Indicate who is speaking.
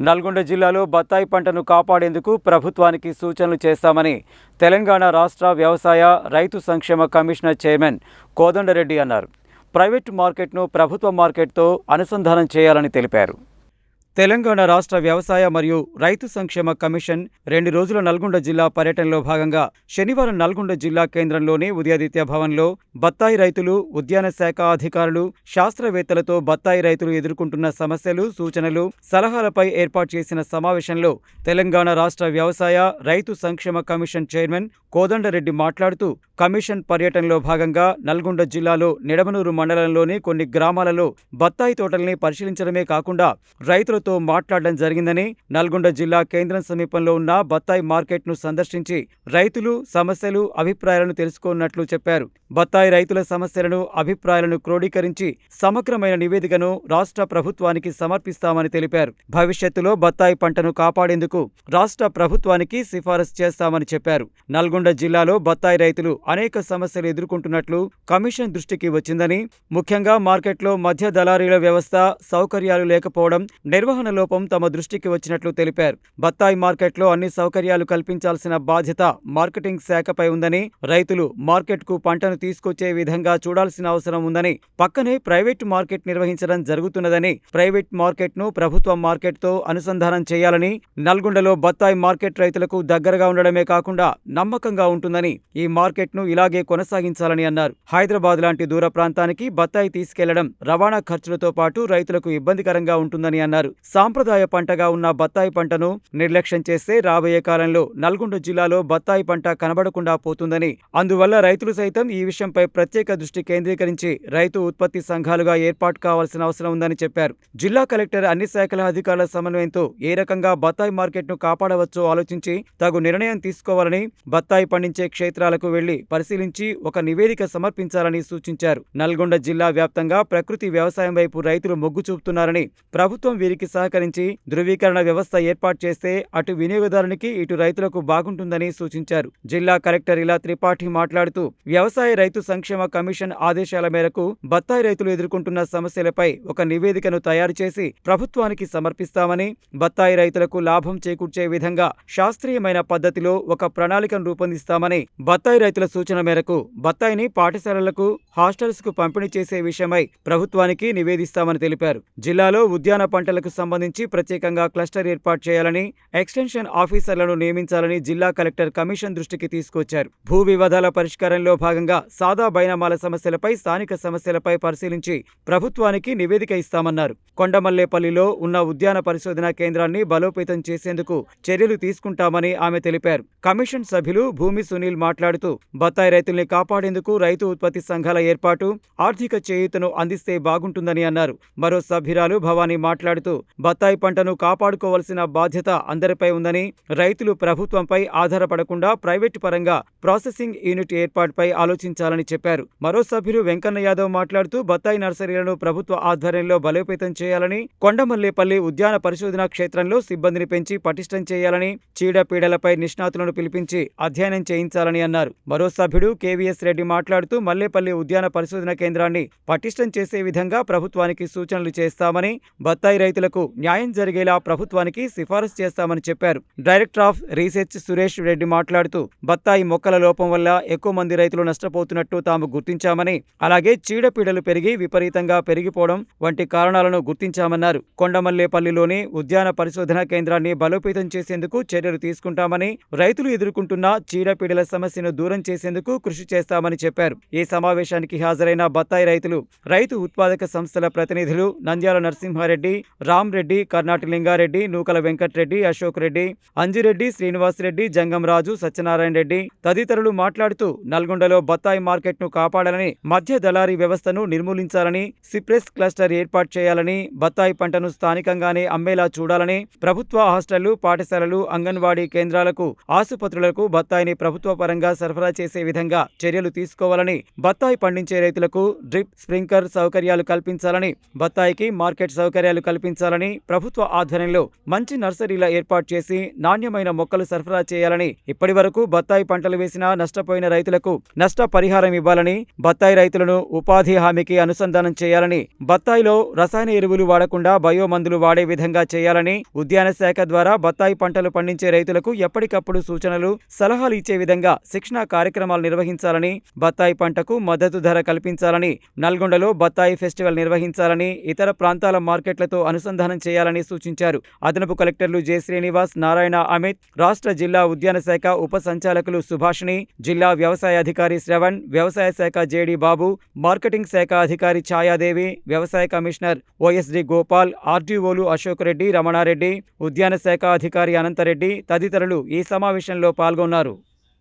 Speaker 1: నల్గొండ జిల్లాలో బత్తాయి పంటను కాపాడేందుకు ప్రభుత్వానికి సూచనలు చేస్తామని తెలంగాణ రాష్ట్ర వ్యవసాయ రైతు సంక్షేమ కమిషనర్ చైర్మన్ కోదండరెడ్డి అన్నారు. ప్రైవేటు మార్కెట్ను ప్రభుత్వ మార్కెట్తో అనుసంధానం చేయాలని తెలిపారు. తెలంగాణ రాష్ట్ర వ్యవసాయ మరియు రైతు సంక్షేమ కమిషన్ రెండు రోజుల నల్గొండ జిల్లా పర్యటనలో భాగంగా శనివారం నల్గొండ జిల్లా కేంద్రంలోని ఉదయాదిత్య భవన్లో బత్తాయి రైతులు ఉద్యాన శాఖ అధికారులు శాస్త్రవేత్తలతో బత్తాయి రైతులు ఎదుర్కొంటున్న సమస్యలు సూచనలు సలహాలపై ఏర్పాటు చేసిన సమావేశంలో తెలంగాణ రాష్ట్ర వ్యవసాయ రైతు సంక్షేమ కమిషన్ చైర్మన్ కోదండరెడ్డి మాట్లాడుతూ కమిషన్ పర్యటనలో భాగంగా నల్గొండ జిల్లాలో నిడమనూరు మండలంలోని కొన్ని గ్రామాలలో బత్తాయి తోటల్ని పరిశీలించడమే కాకుండా మీడియాతో మాట్లాడడం జరిగిందని నల్గొండ జిల్లా కేంద్రం సమీపంలో ఉన్న బత్తాయి మార్కెట్ను సందర్శించి రైతులు సమస్యలు అభిప్రాయాలను తెలుసుకున్నట్లు చెప్పారు. బత్తాయి రైతుల సమస్యలను అభిప్రాయాలను క్రోడీకరించి సమగ్రమైన నివేదికను రాష్ట్ర ప్రభుత్వానికి సమర్పిస్తామని తెలిపారు. భవిష్యత్తులో బత్తాయి పంటను కాపాడేందుకు రాష్ట్ర ప్రభుత్వానికి సిఫారసు చేస్తామని చెప్పారు. నల్గొండ జిల్లాలో బత్తాయి రైతులు అనేక సమస్యలు ఎదుర్కొంటున్నట్లు కమిషన్ దృష్టికి వచ్చిందని ముఖ్యంగా మార్కెట్లో మధ్య దళారీల వ్యవస్థ సౌకర్యాలు లేకపోవడం నిర్వహణ లోపం తమ దృష్టికి వచ్చినట్లు తెలిపారు. బత్తాయి మార్కెట్లో అన్ని సౌకర్యాలు కల్పించాల్సిన బాధ్యత మార్కెటింగ్ శాఖపై ఉందని రైతులు మార్కెట్కు పంటను తీసుకొచ్చే విధంగా చూడాల్సిన అవసరం ఉందని పక్కనే ప్రైవేట్ మార్కెట్ నిర్వహించడం జరుగుతున్నదని ప్రైవేట్ మార్కెట్ను ప్రభుత్వ మార్కెట్తో అనుసంధానం చేయాలని నల్గొండలో బత్తాయి మార్కెట్ రైతులకు దగ్గరగా ఉండడమే కాకుండా నమ్మకంగా ఉంటుందని ఈ మార్కెట్ను ఇలాగే కొనసాగించాలని అన్నారు. హైదరాబాద్ లాంటి దూర ప్రాంతానికి బత్తాయి తీసుకెళ్ళడం రవాణా ఖర్చులతో పాటు రైతులకు ఇబ్బందికరంగా ఉంటుందని అన్నారు. సాంప్రదాయ పంటగా ఉన్న బత్తాయి పంటను నిర్లక్ష్యం చేస్తే రాబోయే కాలంలో నల్గొండ జిల్లాలో బత్తాయి పంట కనబడకుండా పోతుందని. అందువల్ల రైతులు సైతం ఈ విషయంపై ప్రత్యేక దృష్టి కేంద్రీకరించి రైతు ఉత్పత్తి సంఘాలుగా ఏర్పాటు కావాల్సిన అవసరం ఉందని చెప్పారు. జిల్లా కలెక్టర్ అన్ని శాఖల అధికారుల సమన్వయంతో ఏ రకంగా బత్తాయి మార్కెట్ను కాపాడవచ్చో ఆలోచించి తగు నిర్ణయం తీసుకోవాలని బత్తాయి పండించే క్షేత్రాలకు వెళ్ళి పరిశీలించి ఒక నివేదిక సమర్పించాలని సూచించారు. నల్గొండ జిల్లా వ్యాప్తంగా ప్రకృతి వ్యవసాయం వైపు రైతులు మొగ్గు చూపుతున్నారని ప్రభుత్వం వీరికి సహకరించి ధృవీకరణ వ్యవస్థ ఏర్పాటు చేస్తే అటు వినియోగదారునికి ఇటు రైతులకు బాగుంటుందని సూచించారు. జిల్లా కలెక్టర్ ఇలా త్రిపాఠి మాట్లాడుతూ వ్యవసాయ రైతు సంక్షేమ కమిషన్ ఆదేశాల మేరకు బత్తాయి రైతులు ఎదుర్కొంటున్న సమస్యలపై ఒక నివేదికను తయారు చేసి ప్రభుత్వానికి సమర్పిస్తామని బత్తాయి రైతులకు లాభం చేకూర్చే విధంగా శాస్త్రీయమైన పద్ధతిలో ఒక ప్రణాళికను రూపొందిస్తామని బత్తాయి రైతుల సూచన మేరకు బత్తాయిని పాఠశాలలకు హాస్టల్స్కు పంపిణీ చేసే విషయమై ప్రభుత్వానికి నివేదిస్తామని తెలిపారు. జిల్లాలో ఉద్యాన పంటలకు సంబంధించి ప్రత్యేకంగా క్లస్టర్ ఏర్పాటు చేయాలని ఎక్స్టెన్షన్ ఆఫీసర్లను నియమించాలని జిల్లా కలెక్టర్ కమిషన్ దృష్టికి తీసుకొచ్చారు. భూ వివాదాల పరిష్కారంలో భాగంగా సాదా బైనామాల సమస్యలపై స్థానిక సమస్యలపై పరిశీలించి ప్రభుత్వానికి నివేదిక ఇస్తామన్నారు. కొండమల్లేపల్లిలో ఉన్న ఉద్యాన పరిశోధనా కేంద్రాన్ని బలోపేతం చేసేందుకు చర్యలు తీసుకుంటామని ఆమె తెలిపారు. కమిషన్ సభ్యులు భూమి సునీల్ మాట్లాడుతూ బత్తాయి రైతుల్ని కాపాడేందుకు రైతు ఉత్పత్తి సంఘాల ఏర్పాటు ఆర్థిక చేయూతను అందిస్తే బాగుంటుందని అన్నారు. మరో సభ్యురాలు భవానీ మాట్లాడుతూ బత్తాయి పంటను కాపాడుకోవాల్సిన బాధ్యత అందరిపై ఉందని రైతులు ప్రభుత్వంపై ఆధారపడకుండా ప్రైవేటు పరంగా ప్రాసెసింగ్ యూనిట్ ఏర్పాటుపై ఆలోచించాలని చెప్పారు. మరో సభ్యులు వెంకన్న యాదవ్ మాట్లాడుతూ బత్తాయి నర్సరీలను ప్రభుత్వ ఆధ్వర్యంలో బలోపేతం చేయాలని కొండమల్లేపల్లి ఉద్యాన పరిశోధనా క్షేత్రంలో సిబ్బందిని పెంచి పటిష్టం చేయాలని చీడపీడలపై నిష్ణాతులను పిలిపించి అధ్యయనం చేయించాలని అన్నారు. మరో సభ్యుడు కేవీఎస్ రెడ్డి మాట్లాడుతూ మల్లేపల్లి ఉద్యాన పరిశోధన కేంద్రాన్ని పటిష్టం చేసే విధంగా ప్రభుత్వానికి సూచనలు చేస్తామని బత్తాయి రైతులకు న్యాయం జరిగేలా ప్రభుత్వానికి సిఫారసు చేస్తామని చెప్పారు. Director of research Suresh Reddy మాట్లాడుతూ బత్తాయి మొక్కల లోపం వల్ల ఎక్కువ మంది రైతులు నష్టపోతున్నట్టు తాము గుర్తించామని అలాగే చీడపీడలు పెరిగి విపరీతంగా పెరిగిపోవడం వంటి కారణాలను గుర్తించామన్నారు. కొండమల్లేపల్లిలోని ఉద్యాన పరిశోధన కేంద్రాన్ని బలోపేతం చేసేందుకు చర్యలు తీసుకుంటామని రైతులు ఎదుర్కొంటున్న చీడపీడల సమస్యను దూరం చేసేందుకు కృషి చేస్తామని చెప్పారు. ఈ సమావేశానికి హాజరైన బత్తాయి రైతులు రైతు ఉత్పాదక సంస్థల ప్రతినిధులు నంద్యాల నరసింహారెడ్డి రామ్ రెడ్డి కర్ణాటి లింగారెడ్డి నూకల వెంకట్రెడ్డి అశోక్ రెడ్డి అంజిరెడ్డి శ్రీనివాసరెడ్డి జంగంరాజు సత్యనారాయణ రెడ్డి తదితరులు మాట్లాడుతూ నల్గొండలో బత్తాయి మార్కెట్ను కాపాడాలని మధ్య దళారీ వ్యవస్థను నిర్మూలించాలని సిప్రెస్ క్లస్టర్ ఏర్పాటు చేయాలని బత్తాయి పంటను స్థానికంగానే అమ్మేలా చూడాలని ప్రభుత్వ హాస్టళ్ళు పాఠశాలలు అంగన్వాడీ కేంద్రాలకు ఆసుపత్రులకు బత్తాయిని ప్రభుత్వ పరంగా సరఫరా చేసే విధంగా చర్యలు తీసుకోవాలని బత్తాయి పండించే రైతులకు డ్రిప్ స్ప్రింకర్ సౌకర్యాలు కల్పించాలని బత్తాయికి మార్కెట్ సౌకర్యాలు కల్పించాలని చేయాలని ప్రభుత్వ ఆధ్వర్యంలో మంచి నర్సరీల ఏర్పాటు చేసి నాణ్యమైన మొక్కలు సరఫరా చేయాలని ఇప్పటి వరకు బత్తాయి పంటలు వేసినా నష్టపోయిన రైతులకు నష్ట పరిహారం ఇవ్వాలని బత్తాయి రైతులను ఉపాధి హామీకి అనుసంధానం చేయాలని బత్తాయిలో రసాయన ఎరువులు వాడకుండా బయో మందులు వాడే విధంగా చేయాలని ఉద్యాన శాఖ ద్వారా బత్తాయి పంటలు పండించే రైతులకు ఎప్పటికప్పుడు సూచనలు సలహాలు ఇచ్చే విధంగా శిక్షణా కార్యక్రమాలు నిర్వహించాలని బత్తాయి పంటకు మద్దతు ధర కల్పించాలని నల్గొండలో బత్తాయి ఫెస్టివల్ నిర్వహించాలని ఇతర ప్రాంతాల మార్కెట్లతో అనుసంధానం అనుసంధానం చేయాలని సూచించారు. అదనపు కలెక్టర్లు జె. శ్రీనివాస్ నారాయణ అమిత్ రాష్ట్ర జిల్లా ఉద్యాన శాఖ ఉప సంచాలకులు సుభాషిణి జిల్లా వ్యవసాయ అధికారి శ్రవణ్ వ్యవసాయ శాఖ జేడి బాబు మార్కెటింగ్ శాఖ అధికారి ఛాయాదేవి వ్యవసాయ కమిషనర్ ఓఎస్డి గోపాల్ ఆర్డీఓలు అశోక్ రెడ్డి రమణారెడ్డి ఉద్యాన శాఖ అధికారి అనంతరెడ్డి తదితరులు ఈ సమావేశంలో పాల్గొన్నారు.